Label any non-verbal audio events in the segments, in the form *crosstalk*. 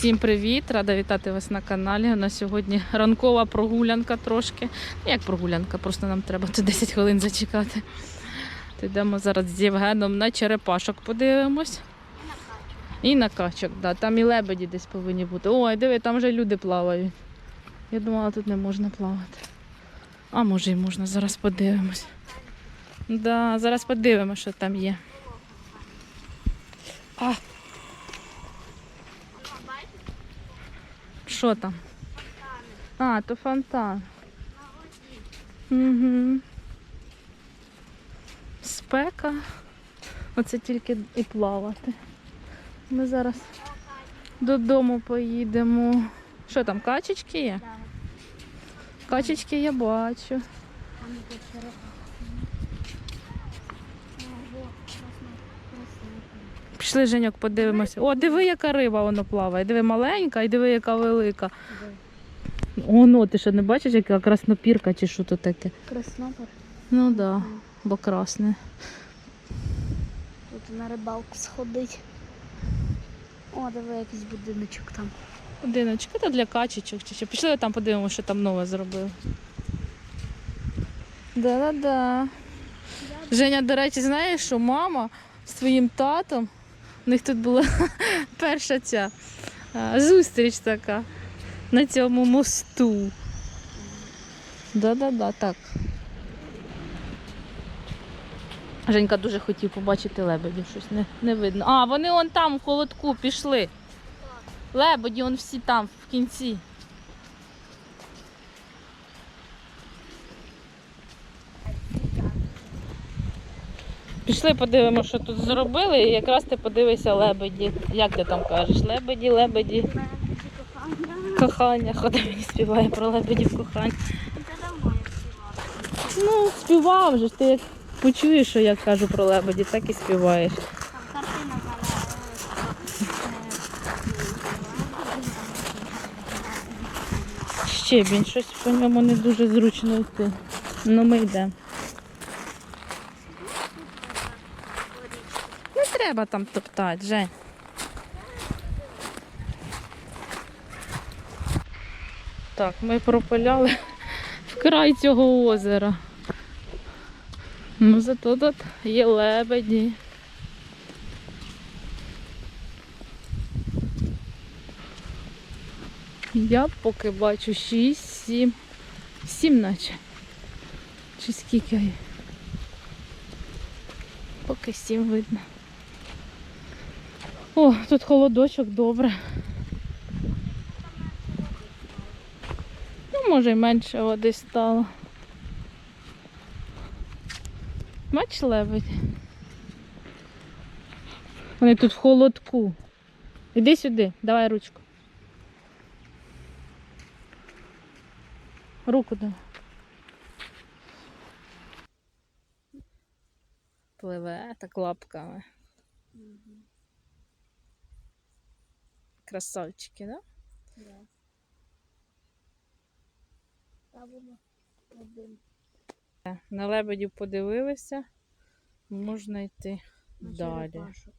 Всім привіт! Рада вітати вас на каналі. У нас сьогодні ранкова прогулянка трошки. Ну, як прогулянка, просто нам треба тут 10 хвилин зачекати. То йдемо зараз з Євгеном на черепашок подивимось. І на качок, да. там і лебеді десь повинні бути. Ой, диви, там вже люди плавають. Я думала, тут не можна плавати. А може і можна, зараз подивимось. Да, зараз подивимося, що там є. А, Що там? А, то фонтан. Угу. Спека. Оце тільки і плавати. Ми зараз додому поїдемо. Що там, качечки є? Качечки я бачу. Пішли, Женьок, подивимося. О, диви, яка риба воно плаває. Диви маленька і диви, яка велика. Оно, ти що не бачиш, яка краснопірка чи що то таке? Краснопор. Ну так, да, бо красне. Тут на рибалку сходить. О, диви якийсь будиночок там. Будиночки, це для качечок чи що. Пішли там подивимося, що там нове зробили. Да-да-да. Женя, до речі, знаєш, що мама з своїм татом, у них тут була *laughs* перша ця зустріч така на цьому мосту. Да-да-да, так. Женька дуже хотів побачити лебедів, щось не, не видно. А, вони он там в холодку пішли. Лебеді, он всі там, в кінці. Пішли подивимося, що тут зробили, і якраз ти подивися лебеді. Як ти там кажеш? Лебеді, лебеді, кохання. Хода мені співає про лебедів кохання. Ну, співав же ти як почуєш, що я кажу про лебеді, так і співаєш. Картина Щебінь, щось по ньому не дуже зручно йти. Ну ми йдемо. Не треба там топтати, Жень. Так, ми пропиляли в край цього озера. Ну зато тут є лебеді. Я поки бачу 6, 7, 7 наче. Чи скільки? Поки 7 видно. О, тут холодочок добре. Ну, може й менше води стало. Бач лебедь? Вони тут в холодку. Іди сюди, давай ручку. Руку давай. Пливе так лапками. Красавчики, да? Там воно один. На лебедів подивилися, можна йти на далі. черепашок.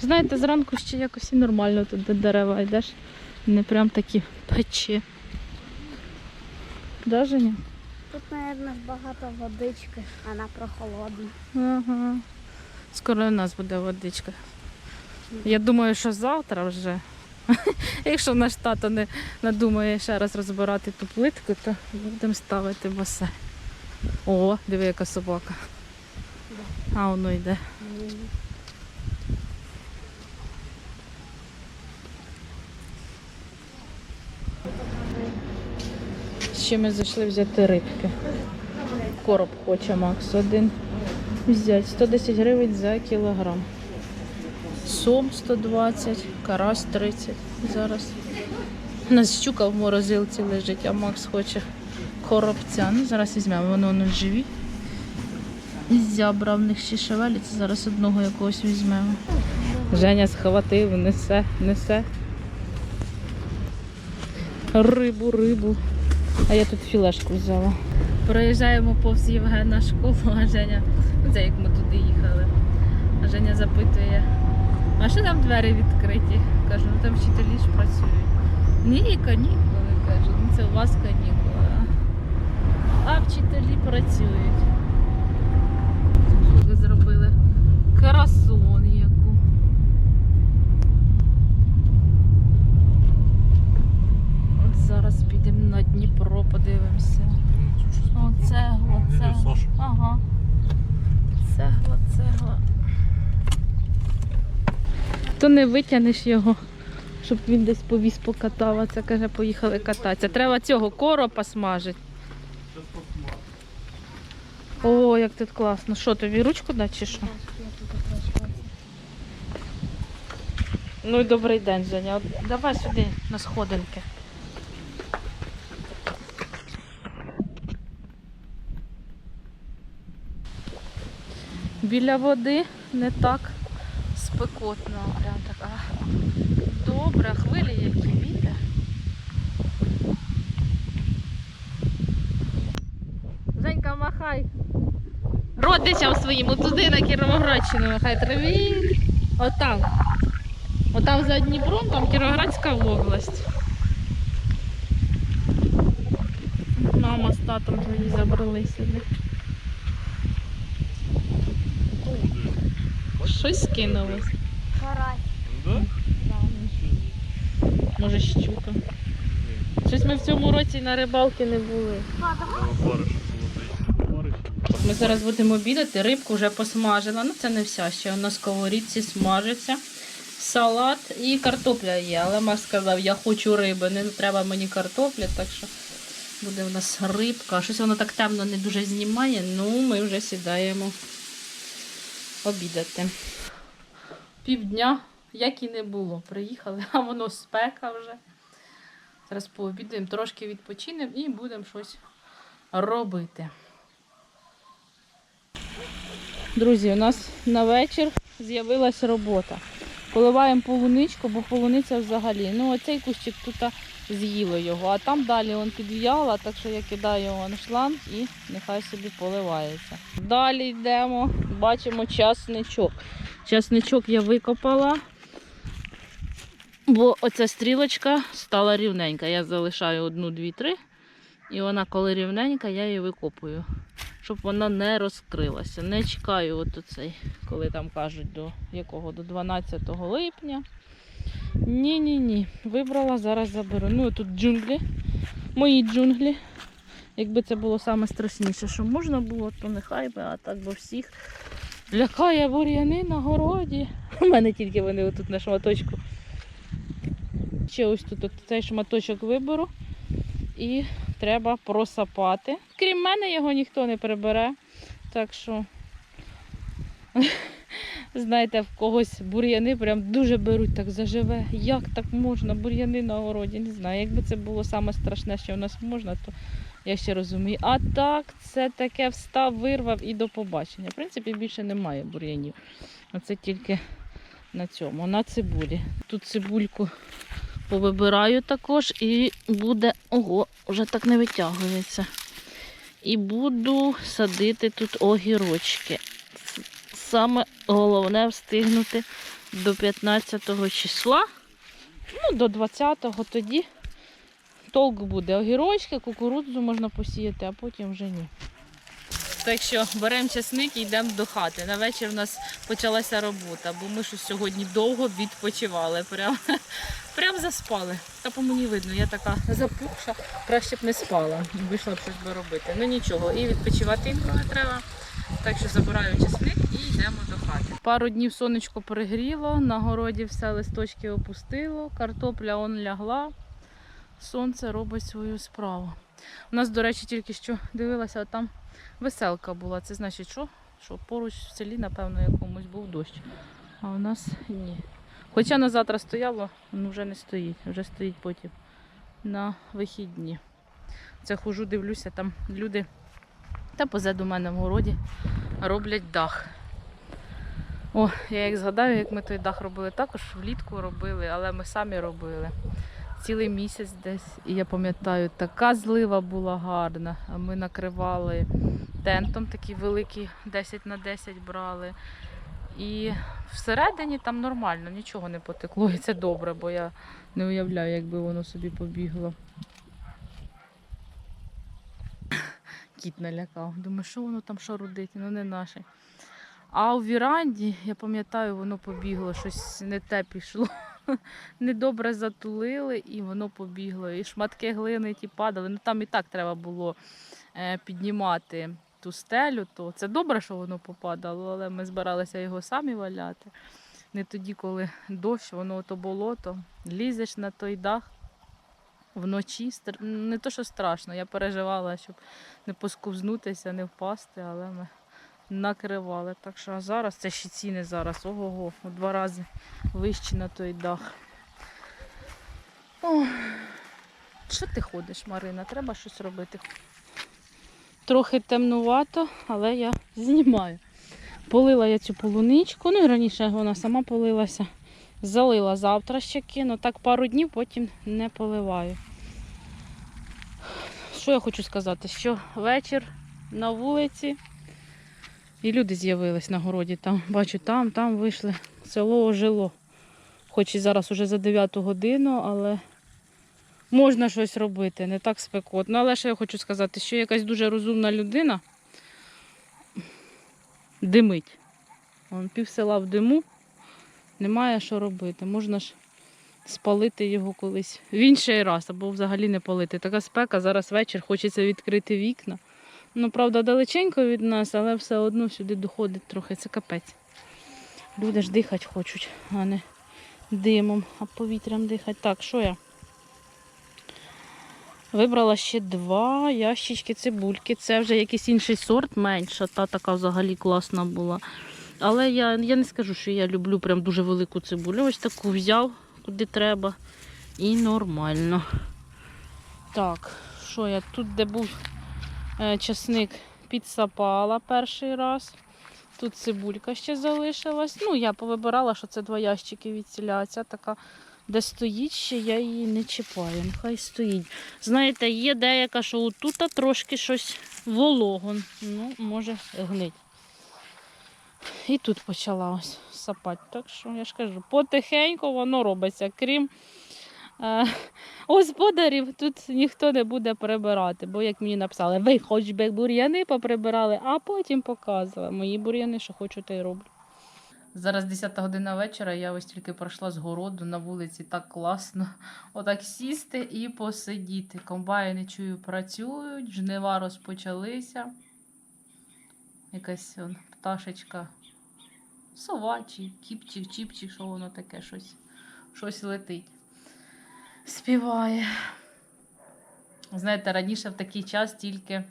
Знаєте, зранку ще якось і нормально тут до дерева йдеш. Не прям такі пече. Да, Женя? Тут, мабуть, багато водички, вона прохолодна. Ага. Скоро у нас буде водичка. Я думаю, що завтра вже. *laughs* Якщо наш тато не надумає ще раз розбирати ту плитку, то будемо ставити басейн. О, диви, яка собака. А воно йде. Ще ми зайшли взяти рибки. Короб хоче Макс один взяти. 110 гривень за кілограм. Сом 120, карась 30 зараз. У нас щука в морозилці лежить, а Макс хоче коробця. Ну, зараз візьмемо, воно воно живі. Зябра в них ще шевелиться, зараз одного якогось візьмемо. Женя схватив, несе, несе. Рибу, рибу. А я тут філешку взяла. Проїжджаємо повз Євгена школу, а Женя, ну це як ми туди їхали. А Женя запитує, а що там двері відкриті? кажу, ну там вчителі ж працюють. Ні, канікули, кажу, ну це у вас канікули. а. Вчителі працюють. Ви зробили красун яку. От зараз підемо на Дніпро, подивимося. Оце, оце. Ага. Цегла, цегла. То не витягнеш його, щоб він десь повіз покатав, це каже, поїхали кататися. Треба цього коропа смажити. О, як тут класно. Що, тобі ручку дати чи що? Ну і добрий день, Женя. Давай сюди на сходинки. Біля води не так спекотно. Прям так. А, добре, хвилі які вітер. Женька, махай. Родичам своїм, от туди на Кіровоградщину махай. Привіт. Отам. Отам за Дніпром, там Кіровоградська область. Мама з татом твої забрали сюди. Щось кинулось. Да? Може щука. Щось ми в цьому році на рибалки не були. Ми зараз будемо обідати, рибку вже посмажила. Ну це не вся ще. У нас в сковорідці смажиться. Салат і картопля є. Але Маш сказав, я хочу риби, не треба мені картопля, так що буде у нас рибка. Щось воно так темно не дуже знімає. Ну, ми вже сідаємо обідати. Півдня, як і не було. Приїхали, *laughs* а воно спека вже. Зараз пообідаємо, трошки відпочинемо і будемо щось робити. Друзі, у нас на вечір з'явилась робота. Поливаємо полуничку, бо полуниця взагалі. Ну, оцей кущик тут з'їло його, а там далі він підв'яла, так що я кидаю вон шланг і нехай собі поливається. Далі йдемо, бачимо часничок. Часничок я викопала, бо оця стрілочка стала рівненька. Я залишаю одну, дві, три. І вона, коли рівненька, я її викопую щоб вона не розкрилася. Не чекаю от оцей, коли там кажуть до якого? До 12 липня. Ні-ні-ні. Вибрала, зараз заберу. Ну тут джунглі. Мої джунглі. Якби це було саме страшніше, що можна було, то нехай би, а так бо всіх лякає бур'яни на городі. У мене тільки вони отут на шматочку. Ще ось тут от цей шматочок виберу. І треба просапати. Крім мене його ніхто не прибере. Так що, *laughs* знаєте, в когось бур'яни прям дуже беруть так заживе. Як так можна? Бур'яни на городі. Не знаю. Якби це було саме страшне, що в нас можна, то я ще розумію. А так, це таке встав, вирвав і до побачення. В принципі, більше немає бур'янів. Оце тільки на цьому, на цибулі. Тут цибульку повибираю також і буде. Ого, вже так не витягується. І буду садити тут огірочки. Саме головне встигнути до 15 числа. Ну, до 20-го тоді толк буде. Огірочки, кукурудзу можна посіяти, а потім вже ні. Так що беремо часник і йдемо до хати. На вечір у нас почалася робота, бо ми ж сьогодні довго відпочивали. Прям, *laughs* прям заспали. Та по мені видно, я така запухша, краще б не спала. Вийшла б щось би робити. Ну нічого, і відпочивати інколи треба. Так що забираю часник і йдемо до хати. Пару днів сонечко перегріло, на городі все листочки опустило, картопля он лягла. Сонце робить свою справу. У нас, до речі, тільки що дивилася, там веселка була. Це значить, що? Що поруч в селі, напевно, якомусь був дощ. А у нас ні. Хоча на завтра стояло, ну вже не стоїть, вже стоїть потім на вихідні. Це хожу, дивлюся, там люди та позаду мене в городі роблять дах. О, я як згадаю, як ми той дах робили, також влітку робили, але ми самі робили. Цілий місяць десь. І я пам'ятаю, така злива була гарна. Ми накривали тентом такий великий, 10 на 10 брали. І всередині там нормально, нічого не потекло. І це добре, бо я не уявляю, якби воно собі побігло. Кіт налякав. Думаю, що воно там шарудить, ну не наше. А у віранді, я пам'ятаю, воно побігло, щось не те пішло. *laughs* Недобре затулили і воно побігло. І шматки глини ті падали. Ну там і так треба було е, піднімати ту стелю, то це добре, що воно попадало, але ми збиралися його самі валяти. Не тоді, коли дощ, воно то болото, лізеш на той дах вночі. Не то, що страшно, я переживала, щоб не посковзнутися, не впасти, але ми накривали. Так що зараз це ще ціни зараз. Ого-го, у два рази вище на той дах. Що ти ходиш, Марина? Треба щось робити. Трохи темнувато, але я знімаю. Полила я цю полуничку, ну і раніше вона сама полилася. Залила завтра ще кину, так пару днів, потім не поливаю. Що я хочу сказати? Що вечір на вулиці і люди з'явились на городі. Там, бачу, там, там вийшли. Село ожило. Хоч і зараз уже за 9 годину, але можна щось робити, не так спекотно. Але ще я хочу сказати, що якась дуже розумна людина димить. Вон пів села в диму, немає що робити. Можна ж спалити його колись в інший раз, або взагалі не палити. Така спека, зараз вечір, хочеться відкрити вікна. Ну, правда, далеченько від нас, але все одно сюди доходить трохи. Це капець. Люди ж дихати хочуть, а не димом, а повітрям дихати. Так, що я? Вибрала ще два ящички цибульки. Це вже якийсь інший сорт, менша. Та така взагалі класна була. Але я, я не скажу, що я люблю прям дуже велику цибулю. Ось таку взяв, куди треба. І нормально. Так, що я тут, де був е, часник, підсапала перший раз. Тут цибулька ще залишилась. Ну, я повибирала, що це два ящики від ціля. Така, де стоїть ще, я її не чіпаю. Нехай стоїть. Знаєте, є деяка, що отут трошки щось волого. Ну, може гнить. І тут почала ось сапати. Так що я ж кажу, потихеньку воно робиться. Крім господарів, тут ніхто не буде прибирати. Бо, як мені написали, ви хоч би бур'яни поприбирали, а потім показували. Мої бур'яни, що хочу, те й роблю. Зараз 10 година вечора, я ось тільки пройшла з городу на вулиці, так класно. Отак сісти і посидіти. Комбайни чую, працюють, жнива розпочалися. Якась он, пташечка. Сова чи кіпчик, чіпчик, що воно таке, щось, щось летить. Співає. Знаєте, раніше в такий час тільки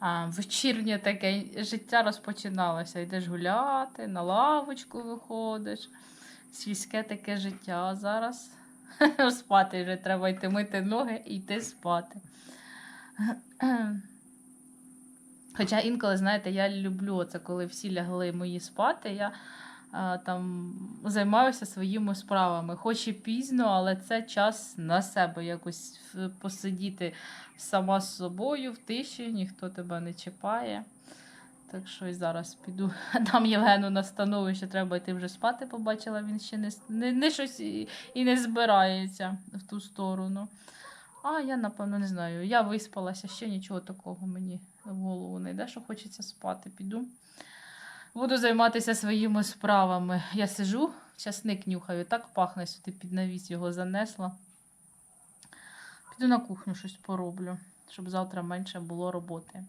а, вечірнє таке життя розпочиналося. Йдеш гуляти, на лавочку виходиш. Сільське таке життя. Зараз *laughs* спати вже треба йти мити ноги і йти спати. Хоча інколи, знаєте, я люблю це, коли всі лягли мої спати. Я там займаюся своїми справами. Хоч і пізно, але це час на себе якось е, посидіти сама з собою в тиші, ніхто тебе не чіпає. Так що і зараз піду. *laughs* Дам Євгену настанову, що треба йти вже спати, побачила, він ще не, не, не щось і, і не збирається в ту сторону. А я, напевно, не знаю. Я виспалася, ще нічого такого мені в голову не йде, що хочеться спати. Піду. Буду займатися своїми справами. Я сижу, часник нюхаю, так пахне сюди під навіс його занесла. Піду на кухню щось пороблю, щоб завтра менше було роботи.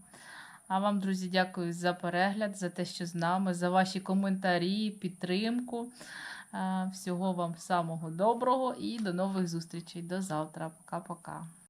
А вам, друзі, дякую за перегляд, за те, що з нами, за ваші коментарі, підтримку. Всього вам самого доброго і до нових зустрічей. До завтра. Пока-пока.